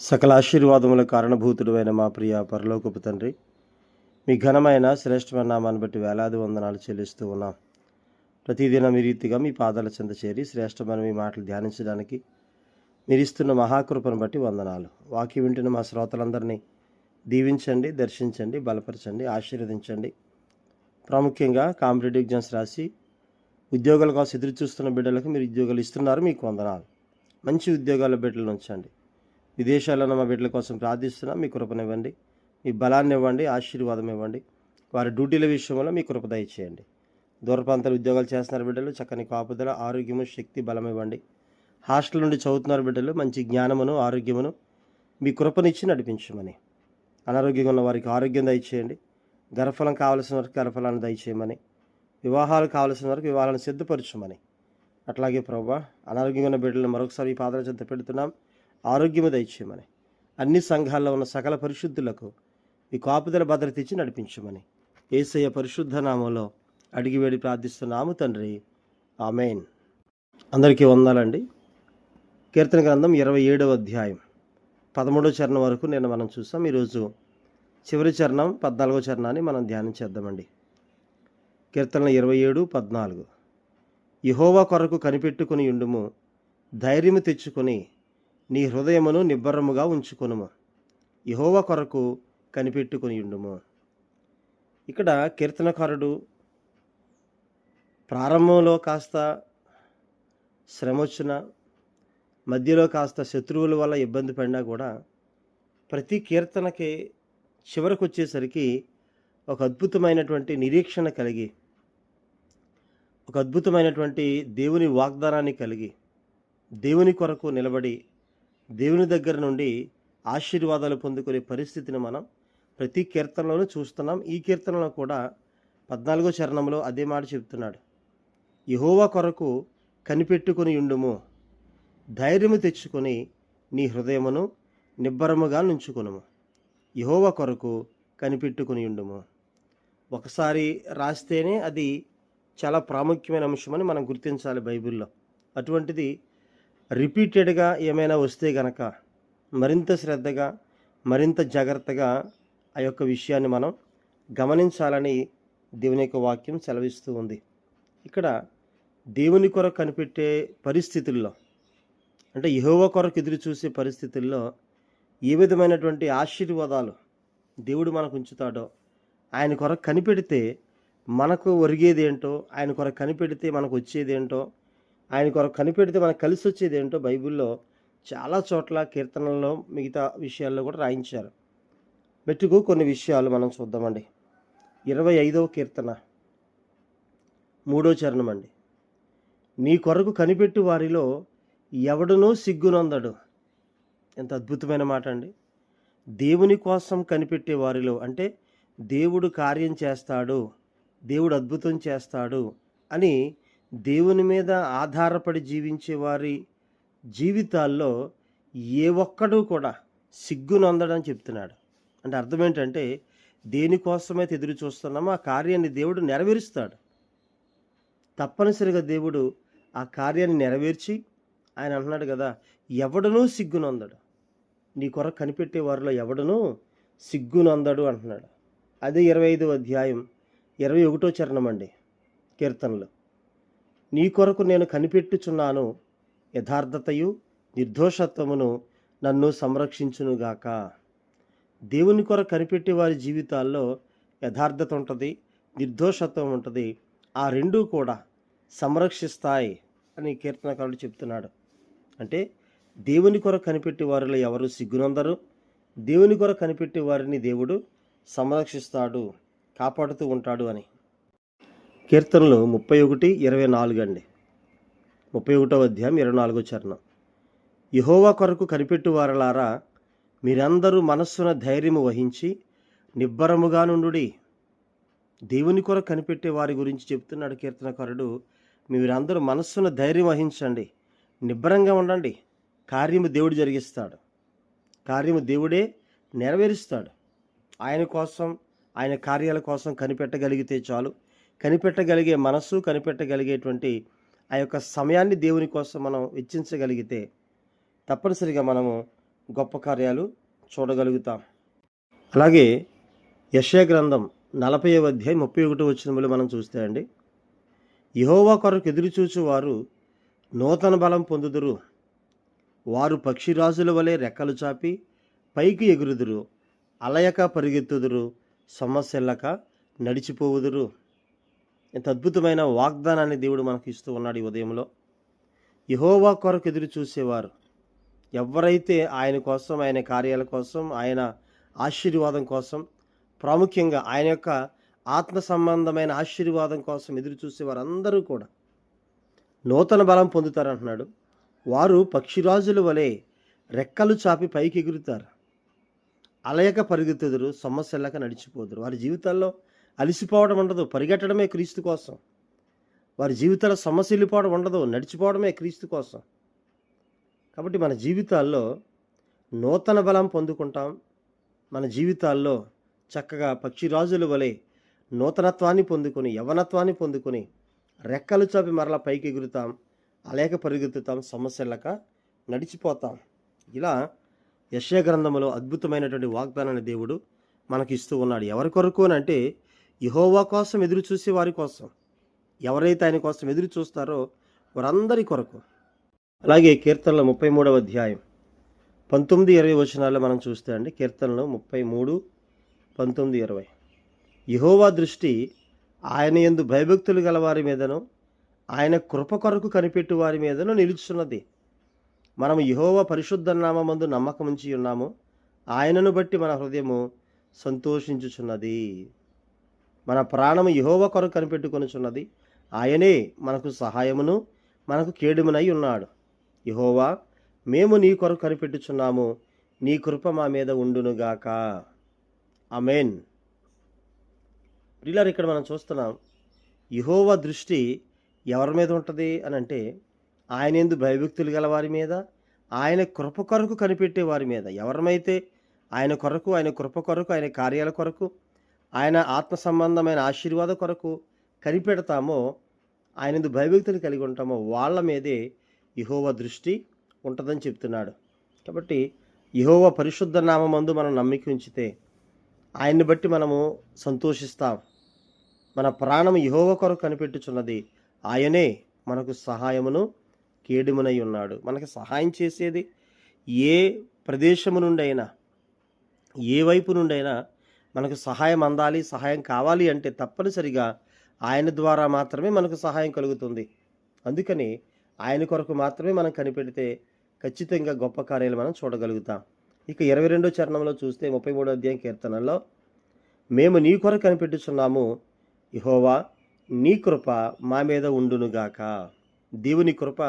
సకల ఆశీర్వాదముల కారణభూతుడు మా ప్రియ పరలోకపు తండ్రి మీ ఘనమైన శ్రేష్టమైన నామాన్ని బట్టి వేలాది వందనాలు చెల్లిస్తూ ఉన్నాం. ప్రతిదినం మీ రీతిగా మీ పాదాల చెంత చేరి శ్రేష్టమైన మీ మాటలు ధ్యానించడానికి మీరు ఇస్తున్న మహాకృపను బట్టి వందనాలు. వాకి వింటున్న మా శ్రోతలందరినీ దీవించండి దర్శించండి బలపరచండి ఆశీర్వదించండి. ప్రాముఖ్యంగా కాంపిటేటివ్ ఎగ్జామ్స్ రాసి ఉద్యోగాల కోసం ఎదురు చూస్తున్న బిడ్డలకు మీరు ఉద్యోగాలు ఇస్తున్నారు మీకు వందనాలు. మంచి ఉద్యోగాల బిడ్డలను ఉంచండి. విదేశాల్లో మా బిడ్డల కోసం ప్రార్థిస్తున్నాం మీ కృపనివ్వండి. మీ బలాన్ని ఇవ్వండి ఆశీర్వాదం ఇవ్వండి. వారి డ్యూటీల విషయంలో మీ కృప దయచేయండి. దూర ప్రాంతాలు ఉద్యోగాలు చేస్తున్నారు బిడ్డలు చక్కని కాపుదల ఆరోగ్యము శక్తి బలం ఇవ్వండి. హాస్టల్ నుండి చదువుతున్నారు బిడ్డలు మంచి జ్ఞానమును ఆరోగ్యమును మీ కృపనిచ్చి నడిపించమని. అనారోగ్యంగా ఉన్న వారికి ఆరోగ్యం దయచేయండి. గర్భఫలం కావలసిన వారికి గర్భఫలాన్ని దయచేయమని. వివాహాలు కావలసిన వారికి వివాహాలను సిద్ధపరచమని. అట్లాగే ప్రభా అనారోగ్యంగా ఉన్న బిడ్డలను మరొకసారి ఈ పాదాల చెంత పెడుతున్నాం. ఆరోగ్యము దయచేయమని. అన్ని సంఘాల్లో ఉన్న సకల పరిశుద్ధులకు మీ కాపుదల భద్రత ఇచ్చి నడిపించమని. ఏసయ్య పరిశుద్ధ నామంలో అడిగి వేడి ప్రార్థిస్తున్నాము తండ్రి. ఆమెన్. అందరికీ వందాలండి. కీర్తన గ్రంథం ఇరవై ఏడవ అధ్యాయం. పదమూడవ చరణం వరకు నేను మనం చూసాం. ఈరోజు చివరి చరణం పద్నాలుగో చరణాన్ని మనం ధ్యానం చేద్దామండి. కీర్తన ఇరవై ఏడు పద్నాలుగు. యహోవా కొరకు కనిపెట్టుకుని ఉండుము. ధైర్యము తెచ్చుకొని నీ హృదయమును నిబ్బరముగా ఉంచుకొనుము. యహోవ కొరకు కనిపెట్టుకుని ఉండుము ఇక్కడ కీర్తనకారుడు ప్రారంభంలో కాస్త శ్రమ వచ్చిన మధ్యలో కాస్త శత్రువుల వల్ల ఇబ్బంది పడినా కూడా ప్రతి కీర్తనకి చివరకు వచ్చేసరికి ఒక అద్భుతమైనటువంటి నిరీక్షణ కలిగి ఒక అద్భుతమైనటువంటి దేవుని వాగ్దానాన్ని కలిగి దేవుని కొరకు నిలబడి దేవుని దగ్గర నుండి ఆశీర్వాదాలు పొందుకునే పరిస్థితిని మనం ప్రతి కీర్తనలోనూ చూస్తున్నాం. ఈ కీర్తనలో కూడా పద్నాలుగో చరణంలో అదే మాట చెప్తున్నాడు. యహోవా కొరకు కనిపెట్టుకుని ఉండుము. ధైర్యము తెచ్చుకొని నీ హృదయమును నిబ్బరముగా నుంచుకొనుము. యహోవ కొరకు కనిపెట్టుకుని ఉండుము. ఒకసారి రాస్తేనే అది చాలా ప్రాముఖ్యమైన అంశమని మనం గుర్తించాలి బైబిల్లో. అటువంటిది రిపీటెడ్గా ఏమైనా వస్తే గనక మరింత శ్రద్ధగా మరింత జాగ్రత్తగా ఆ యొక్క విషయాన్ని మనం గమనించాలని దేవుని యొక్క వాక్యం సెలవిస్తూ ఉంది. ఇక్కడ దేవుని కొరకు కనిపెట్టే పరిస్థితుల్లో అంటే యహోవ కొరకు ఎదురు చూసే పరిస్థితుల్లో ఏ విధమైనటువంటి ఆశీర్వాదాలు దేవుడు మనకు ఉంచుతాడో ఆయన కొరకు కనిపెడితే మనకు ఒరిగేది ఏంటో ఆయన కొరకు కనిపెడితే మనకు వచ్చేది ఏంటో ఆయన కొరకు కనిపెడితే మనకు కలిసి వచ్చేది ఏంటో బైబిల్లో చాలా చోట్ల కీర్తనల్లో మిగతా విషయాల్లో కూడా రాయించారు. మెట్టుకు కొన్ని విషయాలు మనం చూద్దామండి. ఇరవై ఐదవ కీర్తన. మూడో చరణం అండి. నీ కొరకు కనిపెట్టు వారిలో ఎవడునూ సిగ్గునందడు. ఎంత అద్భుతమైన మాట అండి. దేవుని కోసం కనిపెట్టే వారిలో అంటే దేవుడు కార్యం చేస్తాడు దేవుడు అద్భుతం చేస్తాడు అని దేవుని మీద ఆధారపడి జీవించే వారి జీవితాల్లో ఏ ఒక్కడు కూడా సిగ్గునందడని చెప్తున్నాడు. అంటే అర్థం ఏంటంటే దేనికోసమైతే ఎదురు చూస్తున్నామో ఆ కార్యాన్ని దేవుడు నెరవేరుస్తాడు. తప్పనిసరిగా దేవుడు ఆ కార్యాన్ని నెరవేర్చి ఆయన అంటున్నాడు కదా ఎవడనూ సిగ్గునందడు నీ కొరకు కనిపెట్టే వారిలో ఎవడనూ సిగ్గునందడు అంటున్నాడు. అదే ఇరవై ఐదో అధ్యాయం ఇరవై ఒకటో చరణం అండి కీర్తనలు. నీ కొరకు నేను కనిపెట్టుచున్నాను. యథార్థతయు నిర్దోషత్వమును నన్ను సంరక్షించునుగాక. దేవుని కొరకు కనిపెట్టే వారి జీవితాల్లో యథార్థత ఉంటుంది నిర్దోషత్వం ఉంటుంది ఆ రెండూ కూడా సంరక్షిస్తాయి అని కీర్తనకారుడు చెప్తున్నాడు. అంటే దేవుని కొరకు కనిపెట్టే వారిలో ఎవరు సిగ్గునందరు? దేవుని కొరకు కనిపెట్టే వారిని దేవుడు సంరక్షిస్తాడు కాపాడుతూ ఉంటాడు అని. కీర్తనలు ముప్పై ఒకటి ఇరవై నాలుగు అండి. ముప్పై ఒకటో అధ్యాయం ఇరవై నాలుగో చరణం. యహోవా కొరకు కనిపెట్టు వారలారా మీరందరూ మనస్సున ధైర్యము వహించి నిబ్బరముగా నుండుడి. దేవుని కొరకు కనిపెట్టే వారి గురించి చెప్తున్నాడు కీర్తనకారుడు. మీరందరూ మనస్సున ధైర్యం వహించండి. నిబ్బరంగా ఉండండి. కార్యము దేవుడు జరిగిస్తాడు. కార్యము దేవుడే నెరవేరుస్తాడు. ఆయన కోసం ఆయన కార్యాల కోసం కనిపెట్టగలిగితే చాలు. కనిపెట్టగలిగే మనస్సు కనిపెట్టగలిగేటువంటి ఆ యొక్క సమయాన్ని దేవుని కోసం మనం వెచ్చించగలిగితే తప్పనిసరిగా మనము గొప్ప కార్యాలు చూడగలుగుతాం. అలాగే యశయ గ్రంథం నలభై అధ్యాయం ముప్పై ఒకటి వచ్చినములు మనం చూస్తే అండి యహోవా కొరకు ఎదురుచూచు వారు నూతన బలం పొందుదురు. వారు పక్షిరాజుల వలె రెక్కలు చాపి పైకి ఎగురుదురు. అలయక పరిగెత్తుదురు. సమస్యలక నడిచిపోవుదురు. ఎంత అద్భుతమైన వాగ్దానాన్ని దేవుడు మనకు ఇస్తూ ఉన్నాడు ఈ ఉదయంలో. యహోవా కొరకు ఎదురు చూసేవారు. ఎవరైతే ఆయన కోసం ఆయన కార్యాల కోసం ఆయన ఆశీర్వాదం కోసం ప్రాముఖ్యంగా ఆయన యొక్క ఆత్మ సంబంధమైన ఆశీర్వాదం కోసం ఎదురు చూసేవారు అందరూ కూడా నూతన బలం పొందుతారంటున్నాడు. వారు పక్షిరాజుల వలె రెక్కలు చాపి పైకి ఎగురుతారు అలయక పరిగెత్తుదురు సమస్యలక నడిచిపోదురు. వారి జీవితాల్లో అలిసిపోవడం ఉండదు. పరిగెట్టడమే క్రీస్తు కోసం. వారి జీవితాల సమస్య వెళ్ళిపోవడం ఉండదు. నడిచిపోవడమే క్రీస్తు కోసం. కాబట్టి మన జీవితాల్లో నూతన బలం పొందుకుంటాం. మన జీవితాల్లో చక్కగా పక్షిరాజుల వలె నూతనత్వాన్ని పొందుకొని యవనత్వాన్ని పొందుకొని రెక్కలు చాపి మరలా పైకి ఎగురుతాం. అలేక పరిగెత్తుతాం. సమస్యలక నడిచిపోతాం. ఇలా యశయ గ్రంథములో అద్భుతమైనటువంటి వాగ్దానాన్ని దేవుడు మనకి ఇస్తూ ఉన్నాడు. ఎవరి కొరకు అని అంటే యహోవా కోసం ఎదురు చూసే వారి కోసం ఎవరైతే ఆయన కోసం ఎదురు చూస్తారో వారందరి కొరకు. అలాగే కీర్తనల ముప్పై మూడవ అధ్యాయం పంతొమ్మిది ఇరవై వచనాల్లో మనం చూస్తే అండి కీర్తనలు ముప్పై మూడు పంతొమ్మిది ఇరవై. యహోవా దృష్టి ఆయన ఎందు భయభక్తులు గల వారి మీదను ఆయన కృప కొరకు కనిపెట్టు వారి మీదను నిలుచున్నది. మనం ఇహోవా పరిశుద్ధ నామందు నమ్మకం ఉంచి ఉన్నాము. ఆయనను బట్టి మన హృదయము సంతోషించుచున్నది. మన ప్రాణము యహోవ కొరకు కనిపెట్టుకొనుచున్నది. ఆయనే మనకు సహాయమును మనకు కేడుమునై ఉన్నాడు. యహోవా మేము నీ కొరకు కనిపెట్టుచున్నాము. నీ కృప మా మీద ఉండునుగాక అమేన్ ప్రియులారు ఇక్కడ మనం చూస్తున్నాం యహోవ దృష్టి ఎవరి మీద ఉంటుంది అని అంటే ఆయన ఎందు భయభక్తులు గల వారి మీద ఆయన కృప కొరకు కనిపెట్టే వారి మీద. ఎవరమైతే ఆయన కొరకు ఆయన కృప కొరకు ఆయన కార్యాల కొరకు ఆయన ఆత్మ సంబంధమైన ఆశీర్వాద కొరకు కనిపెడతామో ఆయనందు భయభక్తులు కలిగి ఉంటామో వాళ్ళ మీదే యహోవ దృష్టి ఉంటుందని చెప్తున్నాడు. కాబట్టి యహోవ పరిశుద్ధ నామందు మనం నమ్మిక ఉంచితే ఆయన్ని బట్టి మనము సంతోషిస్తాం. మన ప్రాణం యహోవ కొరకు కనిపెట్టుచున్నది. ఆయనే మనకు సహాయమును కేడుమునై ఉన్నాడు. మనకు సహాయం చేసేది ఏ ప్రదేశము నుండైనా ఏ వైపు నుండైనా మనకు సహాయం అందాలి సహాయం కావాలి అంటే తప్పనిసరిగా ఆయన ద్వారా మాత్రమే మనకు సహాయం కలుగుతుంది. అందుకని ఆయన కొరకు మాత్రమే మనం కనిపెడితే ఖచ్చితంగా గొప్ప కార్యాలు మనం చూడగలుగుతాం. ఇక ఇరవై రెండో చరణంలో చూస్తే ముప్పై మూడో అధ్యాయం కీర్తనలో మేము నీ కొరకు కనిపెట్టుచున్నాము ఇహోవా నీ కృప మా మీద ఉండునుగాక దేవుని కృప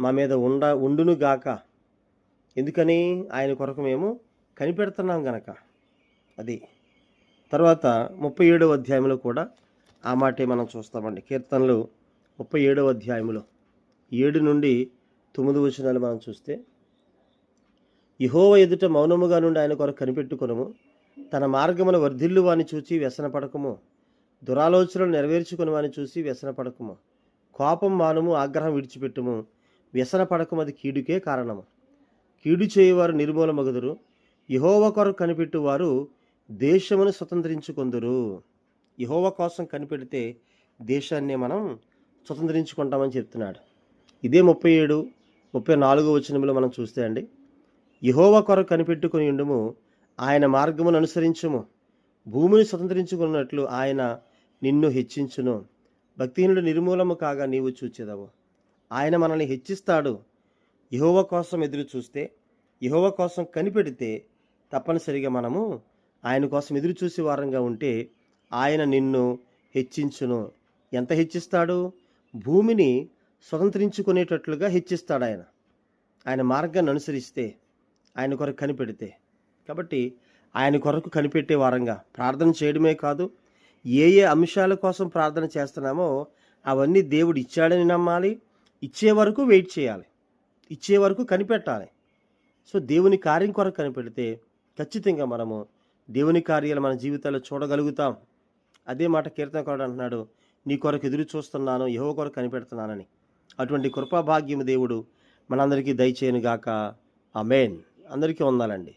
మా మీద ఉండ ఉండునుగాక ఎందుకని? ఆయన కొరకు మేము కనిపెడుతున్నాం గనక. అది. తర్వాత ముప్పై ఏడవ అధ్యాయంలో కూడా ఆ మాటే మనం చూస్తామండి. కీర్తనలు ముప్పై ఏడవ అధ్యాయంలో ఏడు నుండి తొమ్మిది వచనాలు మనం చూస్తే యహోవ ఎదుట మౌనముగా నుండి ఆయన కొరకు కనిపెట్టుకునము. తన మార్గముల వర్ధిల్లు వాని చూచి వ్యసన పడకము దురాలోచనలు నెరవేర్చుకుని వాని చూసి వ్యసన పడకము కోపం మానము ఆగ్రహం విడిచిపెట్టుము. వ్యసన పడకం అది కీడుకే కారణము. కీడు చేయవారు నిర్మూలమగుదురు. యహోవ కొరకు కనిపెట్టువారు దేశమును స్వతంత్రించుకొందురు. యహోవ కోసం కనిపెడితే దేశాన్ని మనం స్వతంత్రించుకుంటామని చెప్తున్నాడు. ఇదే ముప్పై ఏడు ముప్పై నాలుగో వచనంలో మనం చూస్తే అండి యహోవ కొరకు కనిపెట్టుకుని ఉండుము ఆయన మార్గమును అనుసరించుము భూమిని స్వతంత్రించుకున్నట్లు ఆయన నిన్ను హెచ్చించును. భక్తిహీనుడు నిర్మూలము కాగా నీవు చూచేదవు. ఆయన మనల్ని హెచ్చిస్తాడు. యహోవ కోసం ఎదురు చూస్తే యహోవ కోసం కనిపెడితే తప్పనిసరిగా మనము ఆయన కోసం ఎదురు చూసే వారంగా ఉంటే ఆయన నిన్ను హెచ్చించును. ఎంత హెచ్చిస్తాడు? భూమిని స్వతంత్రించుకునేటట్లుగా హెచ్చిస్తాడు ఆయన. ఆయన మార్గాన్ని అనుసరిస్తే ఆయన కొరకు కనిపెడితే. కాబట్టి ఆయన కొరకు కనిపెట్టే వారంగా ప్రార్థన చేయడమే కాదు ఏ ఏ అంశాల కోసం ప్రార్థన చేస్తున్నామో అవన్నీ దేవుడు ఇచ్చాడని నమ్మాలి ఇచ్చే వరకు వెయిట్ చేయాలి ఇచ్చే వరకు కనిపెట్టాలి. సో దేవుని కార్యం కొరకు కనిపెడితే ఖచ్చితంగా మనము దేవుని కార్యాలు మన జీవితాల్లో చూడగలుగుతాం. అదే మాట కీర్తనకారుడు అంటున్నాడు నీ కొరకు ఎదురు చూస్తున్నాను యహో కొరకు కనిపెడుతున్నానని. అటువంటి కృపాభాగ్యము దేవుడు మనందరికీ దయచేయనుగాక. అమేన్ అందరికీ ఉందాలండి